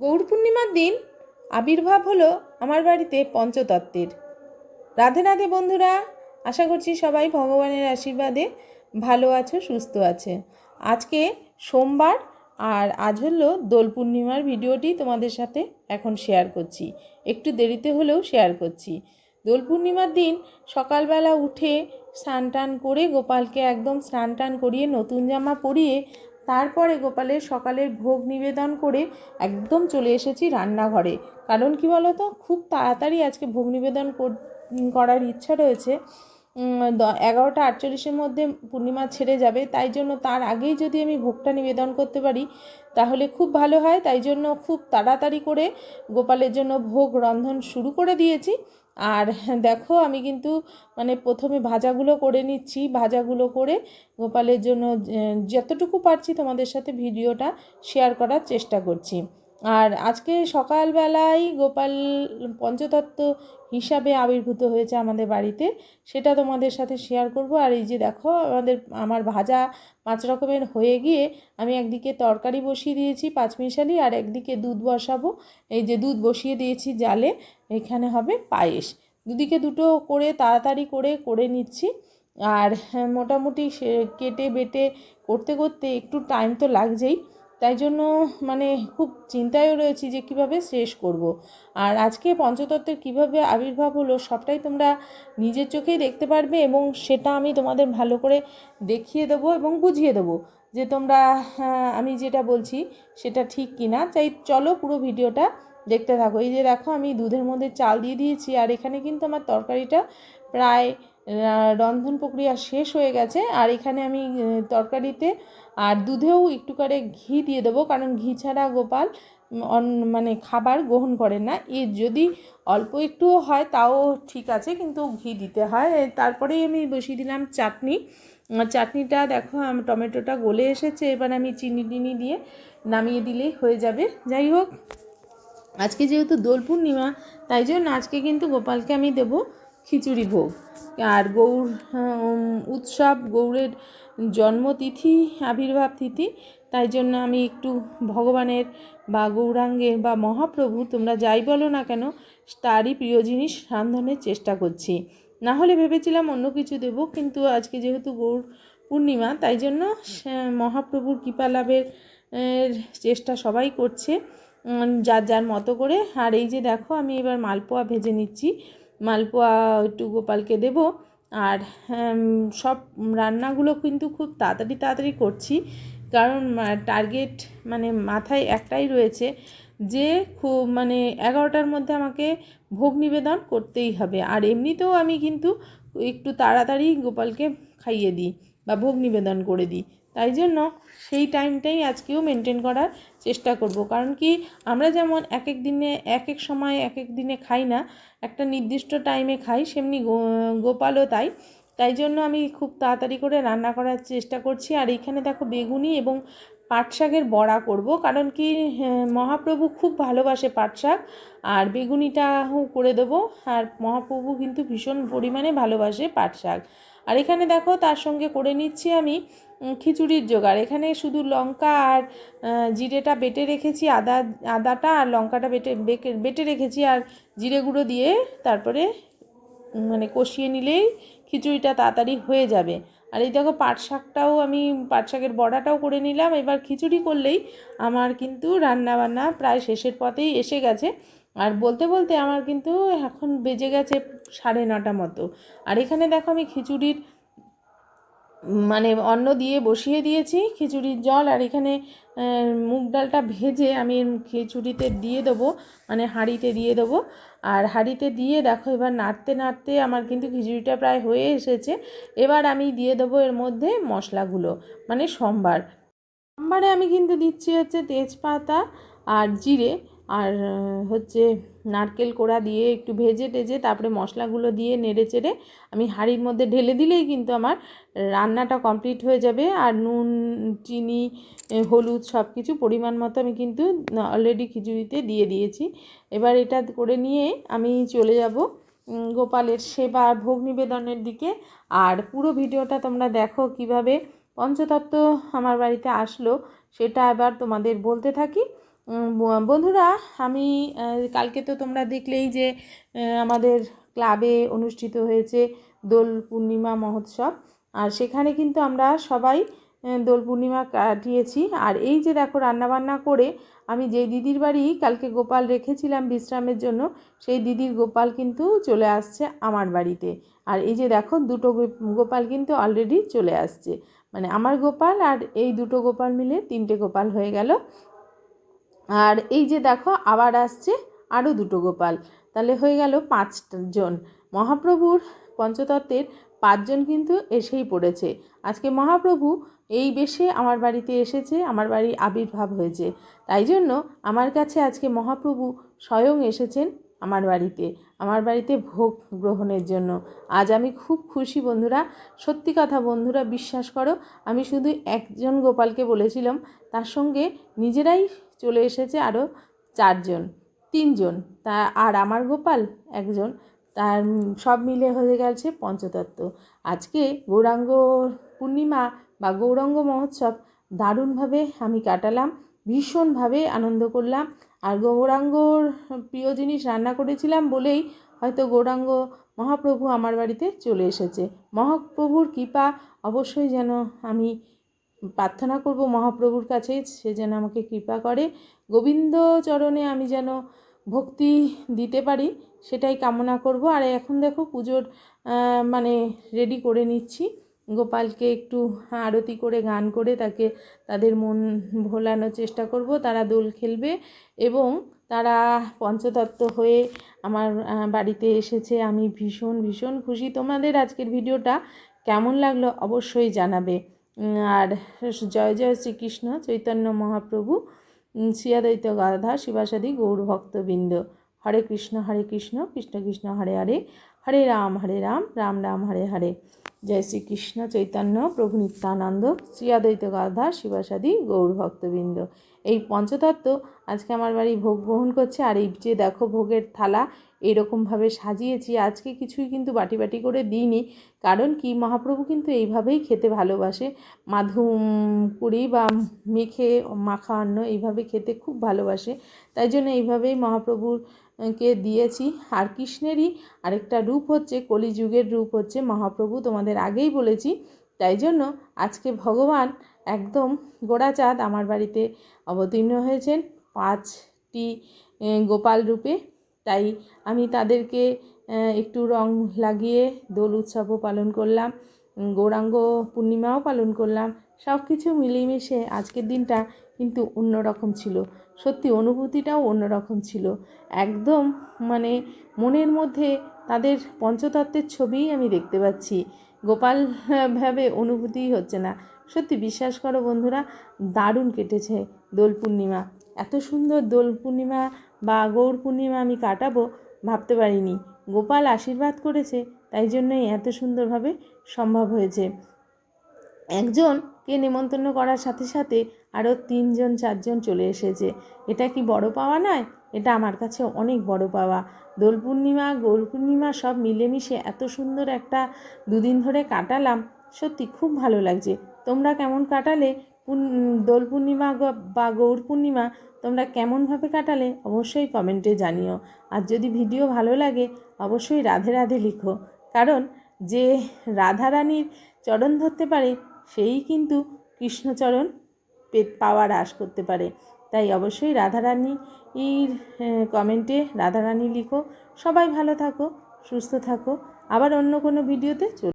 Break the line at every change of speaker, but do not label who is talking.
গৌর পূর্ণিমার দিন আবির্ভাব হলো আমার বাড়িতে পঞ্চতত্ত্বের রাধে রাধে বন্ধুরা আশা করছি সবাই ভগবানের আশীর্বাদে ভালো আছো সুস্থ আছে আজকে সোমবার আর আজ হলো দোল পূর্ণিমার ভিডিওটি তোমাদের সাথে এখন শেয়ার করছি একটু দেরিতে হলেও শেয়ার করছি দোল পূর্ণিমার দিন সকালবেলা উঠে স্নান টান করে গোপালকে একদম স্নান টান করিয়ে নতুন জামা পরিয়ে তারপরে গোপালের সকালের ভোগ নিবেদন করে একদম চলে এসেছি রান্নাঘরে কারণ কি বলতো খুব তাড়াতাড়ি আজকে ভোগ নিবেদন করার ইচ্ছা রয়েছে এগারোটা আটচল্লিশের মধ্যে পূর্ণিমা ছেড়ে যাবে তাই জন্য তার আগেই যদি আমি ভোগটা নিবেদন করতে পারি তাহলে খুব ভালো হয় তাই জন্য খুব তাড়াতাড়ি করে গোপালের জন্য ভোগ রন্ধন শুরু করে দিয়েছি আর হ্যাঁ, দেখো আমি কিন্তু মানে প্রথমে ভাজাগুলো করে নিচ্ছি ভাজাগুলো করে গোপালের জন্য যতটুকু পারছি তোমাদের সাথে ভিডিওটা শেয়ার করার চেষ্টা করছি আর আজকে সকালবেলায় গোপাল পঞ্চতত্ত্ব হিসাবে আবির্ভূত হয়েছে আমাদের বাড়িতে সেটা তোমাদের সাথে শেয়ার করব আর এই যে দেখো আমাদের আমার ভাজা পাঁচ রকমের হয়ে গিয়ে আমি একদিকে তরকারি বসিয়ে দিয়েছি মিশালি আর একদিকে দুধ বসাবো এই যে দুধ বসিয়ে দিয়েছি জালে এখানে হবে পায়েস দুদিকে দুটো করে তাড়াতাড়ি করে করে নিচ্ছি আর মোটামুটি কেটে বেটে করতে করতে একটু টাইম তো লাগছেই তাই জন্য মানে খুব চিন্তায়ও রয়েছি যে কিভাবে শেষ করব। আর আজকে পঞ্চতত্ত্বের কিভাবে আবির্ভাব হলো সবটাই তোমরা নিজের চোখেই দেখতে পারবে এবং সেটা আমি তোমাদের ভালো করে দেখিয়ে দেবো এবং বুঝিয়ে দেবো যে তোমরা হ্যাঁ, আমি যেটা বলছি সেটা ঠিক কি না চাই চলো পুরো ভিডিওটা দেখতে থাকো এই যে দেখো আমি দুধের মধ্যে চাল দিয়ে দিয়েছি আর এখানে কিন্তু আমার তরকারিটা প্রায় রন্ধন প্রক্রিয়া শেষ হয়ে গেছে আর এখানে আমি তরকারিতে আর দুধেও একটু করে ঘি দিয়ে দেবো কারণ ঘি ছাড়া গোপাল মানে খাবার গ্রহণ করে না এ যদি অল্প একটুও হয় তাও ঠিক আছে কিন্তু ঘি দিতে হয় তারপরেই আমি বসিয়ে দিলাম চাটনি চাটনিটা দেখো টমেটোটা গলে এসেছে এবার আমি চিনি টিনি দিয়ে নামিয়ে দিলেই হয়ে যাবে যাই হোক আজকে যেহেতু দোল পূর্ণিমা তাই জন্য আজকে কিন্তু গোপালকে আমি দেব খিচুড়ি ভোগ আর গৌর উৎসব গৌরের জন্মতিথি আবির্ভাব তিথি তাই জন্য আমি একটু ভগবানের বা গৌরাঙ্গের বা মহাপ্রভু তোমরা যাই বলো না কেন তারই প্রিয় জিনিস রান্ধনের চেষ্টা করছি না হলে ভেবেছিলাম অন্য কিছু দেব কিন্তু আজকে যেহেতু গৌর পূর্ণিমা তাই জন্য মহাপ্রভুর কৃপা লাভের চেষ্টা সবাই করছে যার যার মতো করে আর এই যে দেখো আমি এবার মালপোয়া ভেজে নিচ্ছি মালপোয়া একটু গোপালকে দেবো আর সব রান্নাগুলো কিন্তু খুব তাড়াতাড়ি তাড়াতাড়ি করছি কারণ টার্গেট মানে মাথায় একটাই রয়েছে যে খুব মানে এগারোটার মধ্যে আমাকে ভোগ নিবেদন করতেই হবে আর এমনিতেও আমি কিন্তু একটু তাড়াতাড়ি গোপালকে খাইয়ে দিই বা ভোগ নিবেদন করে দিই তাই জন্য সেই টাইমটাই আজকেও মেনটেন করার চেষ্টা করব কারণ কি আমরা যেমন এক এক দিনে এক এক সময় এক এক দিনে খাই না একটা নির্দিষ্ট টাইমে খাই সেমনি গোপালও তাই তাই জন্য আমি খুব তাড়াতাড়ি করে রান্না করার চেষ্টা করছি আর এইখানে দেখো বেগুনি এবং পাট শাকের বড়া করব কারণ কি হ্যাঁ, মহাপ্রভু খুব ভালোবাসে পাট শাক আর বেগুনিটাও করে দেবো আর মহাপ্রভু কিন্তু ভীষণ পরিমাণে ভালোবাসে পাট শাক আর এখানে দেখো তার সঙ্গে করে নিচ্ছি আমি খিচুড়ির জোগাড় এখানে শুধু লঙ্কা আর জিরেটা বেটে রেখেছি আদা আদাটা আর লঙ্কাটা বেটে বেটে রেখেছি আর জিরে গুঁড়ো দিয়ে তারপরে মানে কষিয়ে নিলেই খিচুড়িটা তাড়াতাড়ি হয়ে যাবে আর এই দেখো পাট শাকটাও আমি পাট শাকের বড়াটাও করে নিলাম এবার খিচুড়ি করলেই আমার কিন্তু রান্নাবান্না প্রায় শেষের পথেই এসে গেছে আর বলতে বলতে আমার কিন্তু এখন বেজে গেছে সাড়ে নটা মতো আর এখানে দেখো আমি খিচুড়ির মানে অন্ন দিয়ে বসিয়ে দিয়েছি খিচুড়ির জল আর এখানে মুগ ডালটা ভেজে আমি খিচুড়িতে দিয়ে দেবো মানে হাঁড়িতে দিয়ে দেবো আর হাঁড়িতে দিয়ে দেখো এবার নাড়তে নাড়তে আমার কিন্তু খিচুড়িটা প্রায় হয়ে এসেছে এবার আমি দিয়ে দেবো এর মধ্যে মশলাগুলো মানে সোমবার সোমবারে আমি কিন্তু দিচ্ছি হচ্ছে তেজপাতা আর জিরে আর হচ্ছে নারকেল কোড়া দিয়ে একটু ভেজে টেজে তারপরে মশলাগুলো দিয়ে নেড়ে চেড়ে আমি হাঁড়ির মধ্যে ঢেলে দিলেই কিন্তু আমার রান্নাটা কমপ্লিট হয়ে যাবে আর নুন চিনি হলুদ সব কিছু পরিমাণ মতো আমি কিন্তু অলরেডি খিচুড়িতে দিয়ে দিয়েছি এবার এটা করে নিয়ে আমি চলে যাব গোপালের সেবা ভোগ নিবেদনের দিকে আর পুরো ভিডিওটা তোমরা দেখো কিভাবে পঞ্চতত্ত্ব আমার বাড়িতে আসলো সেটা এবার তোমাদের বলতে থাকি বন্ধুরা আমি কালকে তো তোমরা দেখলেই যে আমাদের ক্লাবে অনুষ্ঠিত হয়েছে দোল পূর্ণিমা মহোৎসব আর সেখানে কিন্তু আমরা সবাই দোল পূর্ণিমা কাটিয়েছি আর এই যে দেখো রান্নাবান্না করে আমি যে দিদির বাড়ি কালকে গোপাল রেখেছিলাম বিশ্রামের জন্য সেই দিদির গোপাল কিন্তু চলে আসছে আমার বাড়িতে আর এই যে দেখো দুটো গোপাল কিন্তু অলরেডি চলে আসছে মানে আমার গোপাল আর এই দুটো গোপাল মিলে তিনটে গোপাল হয়ে গেল আর এই যে দেখো আবার আসছে আরও দুটো গোপাল তাহলে হয়ে গেল পাঁচজন মহাপ্রভুর পঞ্চতত্ত্বের পাঁচজন কিন্তু এসেই পড়েছে আজকে মহাপ্রভু এই বেশে আমার বাড়িতে এসেছে আমার বাড়ির আবির্ভাব হয়েছে তাই জন্য আমার কাছে আজকে মহাপ্রভু স্বয়ং এসেছেন আমার বাড়িতে আমার বাড়িতে ভোগ গ্রহণের জন্য আজ আমি খুব খুশি বন্ধুরা সত্যি কথা বন্ধুরা বিশ্বাস করো আমি শুধু একজন গোপালকে বলেছিলাম তার সঙ্গে নিজেরাই চলে এসেছে আরও চারজন তিনজন তা আর আমার গোপাল একজন তার সব মিলে হয়ে গেছে পঞ্চতত্ত্ব আজকে গৌরাঙ্গ পূর্ণিমা বা গৌরাঙ্গ মহোৎসব দারুণভাবে আমি কাটালাম ভীষণভাবে আনন্দ করলাম আর গৌরাঙ্গর প্রিয় জিনিস রান্না করেছিলাম বলেই হয়তো গৌরাঙ্গ মহাপ্রভু আমার বাড়িতে চলে এসেছে মহাপ্রভুর কৃপা অবশ্যই যেন আমি প্রার্থনা করব মহাপ্রভুর কাছে সে যেন আমাকে কৃপা করে গোবিন্দ চরণে আমি যেন ভক্তি দিতে পারি সেটাই কামনা করব আর এখন দেখো পুজোর মানে রেডি করে নিচ্ছি গোপালকে একটু আরতি করে গান করে তাকে তাদের মন ভোলানোর চেষ্টা করব তারা দোল খেলবে এবং তারা পঞ্চতত্ত্ব হয়ে আমার বাড়িতে এসেছে আমি ভীষণ ভীষণ খুশি তোমাদের আজকের ভিডিওটা কেমন লাগলো অবশ্যই জানাবে আর জয় জয় শ্রীকৃষ্ণ চৈতন্য মহাপ্রভু শিয়াদৈত গাধা শিবাসাদি গৌরভক্তবৃন্দ হরে কৃষ্ণ হরে কৃষ্ণ কৃষ্ণ কৃষ্ণ হরে হরে হরে রাম হরে রাম রাম রাম হরে হরে জয় শ্রীকৃষ্ণ চৈতন্য প্রভু নিত্যানন্দ শ্রীয়াদ্বৈত গাধা শিবাসাদি গৌরভক্তবৃন্দ এই পঞ্চতত্ত্ব আজকে আমার বাড়ি ভোগ গ্রহণ করছে আর এই যে দেখো ভোগের থালা এরকমভাবে সাজিয়েছি আজকে কিছুই কিন্তু বাটি বাটি করে দিইনি কারণ কি মহাপ্রভু কিন্তু এইভাবেই খেতে ভালোবাসে মাধুমকুড়ি বা মেখে মাখা অন্ন এইভাবে খেতে খুব ভালোবাসে তাই জন্য এইভাবেই মহাপ্রভুর কে দিয়েছি আর কৃষ্ণেরই আরেকটা রূপ হচ্ছে কলিযুগের রূপ হচ্ছে মহাপ্রভু তোমাদের আগেই বলেছি তাই জন্য আজকে ভগবান একদম গোড়াচাঁদ আমার বাড়িতে অবতীর্ণ হয়েছেন পাঁচটি গোপাল রূপে তাই আমি তাদেরকে একটু রং লাগিয়ে দোল উৎসবও পালন করলাম গৌরাঙ্গ পূর্ণিমাও পালন করলাম সব কিছু মিলিয়ে মিশে আজকের দিনটা কিন্তু অন্যরকম ছিল সত্যি অনুভূতিটাও অন্যরকম ছিল একদম মানে মনের মধ্যে তাদের পঞ্চতত্ত্বের ছবিই আমি দেখতে পাচ্ছি গোপাল ভাবে অনুভূতিই হচ্ছে না সত্যি বিশ্বাস করো বন্ধুরা দারুণ কেটেছে দোল পূর্ণিমা এত সুন্দর দোল পূর্ণিমা বা গৌর পূর্ণিমা আমি কাটাবো ভাবতে পারিনি গোপাল আশীর্বাদ করেছে তাই জন্যই এত সুন্দরভাবে সম্ভব হয়েছে একজন কে নেমন্তন্ন করার সাথে সাথে আরও তিনজন চারজন চলে এসেছে এটা কি বড় পাওয়া নয় এটা আমার কাছে অনেক বড় পাওয়া দোল পূর্ণিমা গোল পূর্ণিমা সব মিলেমিশে এত সুন্দর একটা দুদিন ধরে কাটালাম সত্যি খুব ভালো লাগছে তোমরা কেমন কাটালে দোল পূর্ণিমা বা গৌর পূর্ণিমা তোমরা কেমনভাবে কাটালে অবশ্যই কমেন্টে জানিও আর যদি ভিডিও ভালো লাগে অবশ্যই রাধে রাধে লিখো কারণ যে রাধারানীর চরণ ধরতে পারে সেই কিন্তু কৃষ্ণচরণ পে পাওয়া হ্রাস করতে পারে তাই অবশ্যই রাধারানীর কমেন্টে রাধারানী লিখো সবাই ভালো থাকো সুস্থ থাকো আবার অন্য কোনো ভিডিওতে চল